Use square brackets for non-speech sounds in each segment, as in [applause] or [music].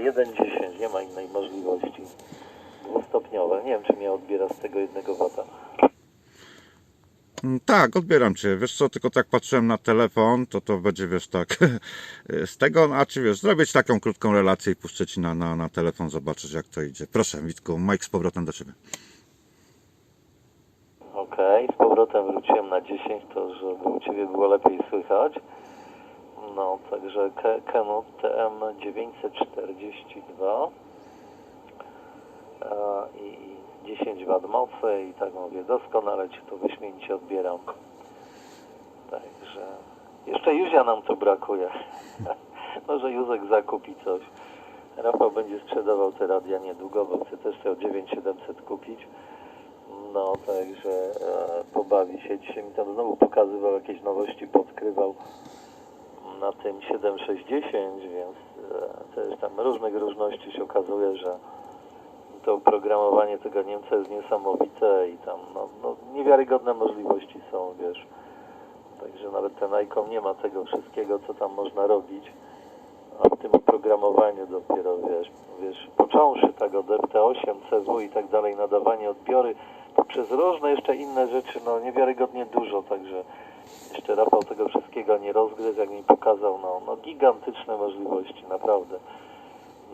chyba 1.10, nie ma innej możliwości. Dwustopniowe. Nie wiem, czy mnie odbiera z tego jednego wata. Mm, Tak, odbieram cię. Wiesz co, tylko tak patrzyłem na telefon, to to będzie, wiesz, tak, [laughs] z tego, a czy wiesz, zrobić taką krótką relację i puszczę ci na, na, na telefon, zobaczysz jak to idzie. Proszę, Witku, Mike z powrotem do ciebie. Okej, z powrotem wróciłem na 10, to żeby u Ciebie było lepiej słychać. No, także Ke- Canon TM942 e, i i 10 W mocy i tak mówię, doskonale Ci to wyśmienicie odbieram. Także jeszcze Józia nam tu brakuje. [laughs] Może Józek zakupi coś. Rafał będzie sprzedawał te radia niedługo, bo chce też te o 9700 kupić. No, także e, pobawi się. Dzisiaj mi tam znowu pokazywał jakieś nowości, podkrywał na tym 7610, więc e, też tam różnych różności się okazuje, że to oprogramowanie tego Niemca jest niesamowite i tam no, no, niewiarygodne możliwości są, wiesz. Także nawet ten ICOM nie ma tego wszystkiego, co tam można robić. A w tym oprogramowaniu dopiero, wiesz, wiesz, począwszy tak od RT8, CW i tak dalej, nadawanie odbiory, poprzez różne jeszcze inne rzeczy, no niewiarygodnie dużo, także jeszcze Rafał tego wszystkiego nie rozgryzł, jak mi pokazał, no, no gigantyczne możliwości, naprawdę.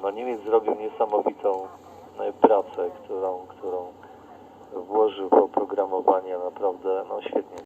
No Niemiec zrobił niesamowitą e, pracę, którą, którą włożył w oprogramowanie, naprawdę, no świetnie